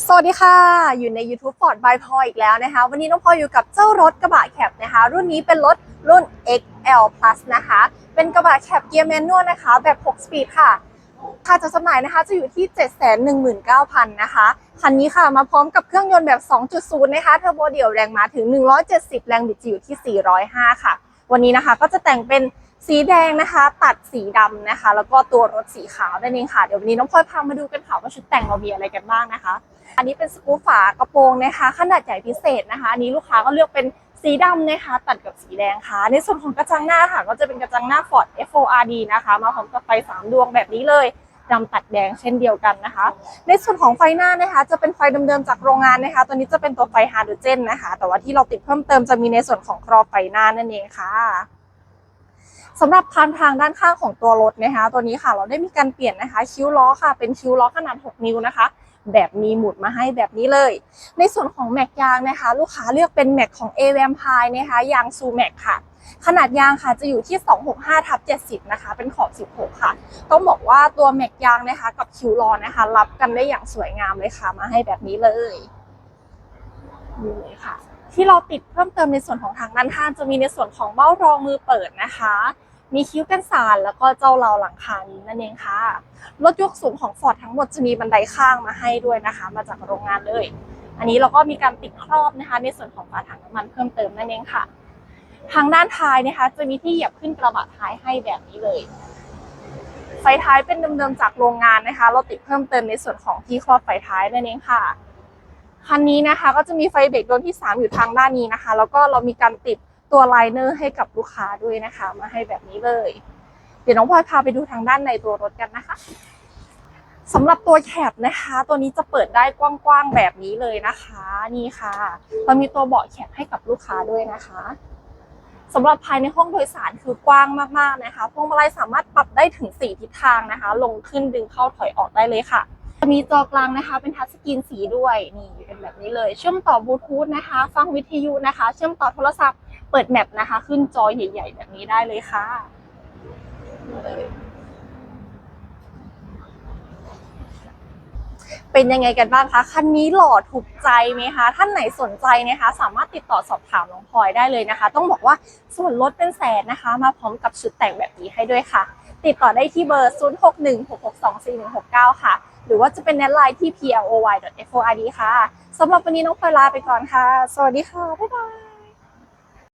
สวัสดีค่ะ อยู่ใน YouTube Ford by p o อีกแล้วนะคะ วันนี้น้องพออยู่กับเจ้ารถกระบะแคปนะคะ รุ่นนี้เป็นรถรุ่น XL Plus นะคะ เป็นกระบะแคปเกียร์แมนนวลนะคะ แบบ 6 สปีดค่ะ ค่าจดจำหน่ายนะคะจะอยู่ที่ 719,000 นะคะ คันนี้ค่ะมาพร้อมกับเครื่องยนต์แบบ 2.0 นะคะ เทอร์โบเดี่ยวแรงม้าถึง 170 แรงบิดจะอยู่ที่ 405 ค่ะ วันนี้นะคะก็จะแต่งเป็น สีแดงนะคะตัดสีดำนะคะ แล้วก็ตัวรถสีขาวนั่นเองค่ะเดี๋ยววันนี้น้องพลอยพามาดูกันค่ะว่าชุดแต่งเรามีอะไรกันบ้างนะคะ อันนี้เป็นสกู๊ปฝากระโปรงนะคะ ขนาดใหญ่พิเศษนะคะอันนี้ลูกค้าก็เลือกเป็นสีดำนะคะ ตัดกับสีแดงค่ะ ในส่วนของกระจังหน้าค่ะ ก็จะเป็นกระจังหน้า Ford F4RD นะคะ มาพร้อมกับไฟสามดวงแบบนี้เลยดำตัดแดงเช่นเดียวกันนะคะ ในส่วนของไฟหน้านะคะ จะเป็นไฟเดิมๆจากโรงงานนะคะ ตัวนี้จะเป็นตัวไฟไฮโดรเจนนะคะ แต่ว่าที่เราติดเพิ่มเติมจะมีในส่วนของกรอบไฟหน้านั่นเองค่ะ สำหรับพานทางด้านข้างของตัวรถนะคะ ตัวนี้ค่ะเราได้มีการเปลี่ยนนะคะ คิ้วล้อค่ะ เป็นคิ้วล้อขนาด 6 นิ้วนะคะ แบบมีหมุดมาให้แบบนี้เลย ในส่วนของแม็กยางนะคะ ลูกค้าเลือกเป็นแม็กของ a v a m p i r e นะคะยางซูแม็กค่ะขนาดยางค่ะจะอยู่ที่ 265ทับ70 นะคะ เป็นขอบ 16 ค่ะ ต้องบอกว่าตัวแม็กยางนะคะ กับคิวล้อนะคะ รับกันได้อย่างสวยงามเลยค่ะ มาให้แบบนี้เลยนี่เลยค่ะ ที่เราติดเพิ่มเติมในส่วนของทางด้านข้างจะมีในส่วนของเบ้ารองมือเปิดนะคะ มีคิ้วกันสานแล้วก็เจ้าเราหลังคานี้นั่นเองค่ะ รถยกสูงของ Ford ทั้งหมดจะมีบันไดข้างมาให้ด้วยนะคะ มาจากโรงงานเลย อันนี้เราก็มีการติดครอบนะคะ ในส่วนของฝาถังน้ำมันเพิ่มเติมนั่นเองค่ะ ทางด้านท้ายนะคะ จะมีที่เหยียบขึ้นกระบะท้ายให้แบบนี้เลยไฟท้ายเป็นเดิมๆจากโรงงานนะคะ เราติดเพิ่มเติมในส่วนของที่ครอบไฟท้ายนั่นเองค่ะ คันนี้นะคะก็จะมีไฟเบรกดวงที่ 3 อยู่ทางด้านนี้นะคะ แล้วก็เรามีการติดตัวไลเนอร์ให้กับลูกค้าด้วยนะคะ มาให้แบบนี้เลย เดี๋ยวน้องพลอยพาไปดูทางด้านในตัวรถกันนะคะสำหรับตัวแคปนะคะ ตัวนี้จะเปิดได้กว้างๆแบบนี้เลยนะคะ นี่ค่ะเรามีตัวเบาะแคปให้กับลูกค้าด้วยนะคะสำหรับภายในห้องโดยสารคือกว้างมากๆนะคะพวงมาลัยสามารถปรับได้ถึง 4 ทิศทางนะคะ ลงขึ้นดึงเข้าถอยออกได้เลยค่ะ จะมีจอกลางนะคะ เป็นทัชสกรีนสีด้วยนี่เป็นแบบนี้เลย เชื่อมต่อบลูทูธนะคะ ฟังวิทยุนะคะ เชื่อมต่อโทรศัพท์เปิดแมปนะคะ ขึ้นจอใหญ่ ๆ แบบนี้ได้เลยค่ะเป็นยังไงกันบ้างคะ คันนี้หล่อถูกใจไหมคะ ท่านไหนสนใจนะคะ สามารถติดต่อสอบถามน้องพลอยได้เลยนะคะ ต้องบอกว่าส่วนลดเป็นแสนนะคะ มาพร้อมกับชุดแต่งแบบนี้ให้ด้วยค่ะ ติดต่อได้ที่เบอร์ 0616624169 ค่ะ รือว่าจะเป็นแนทไลน์ที่ ploy.ford ค่ะสำหรับวันนี้น้องพลอยลาไปก่อนค่ะ สวัสดีค่ะ บ๊ายบาย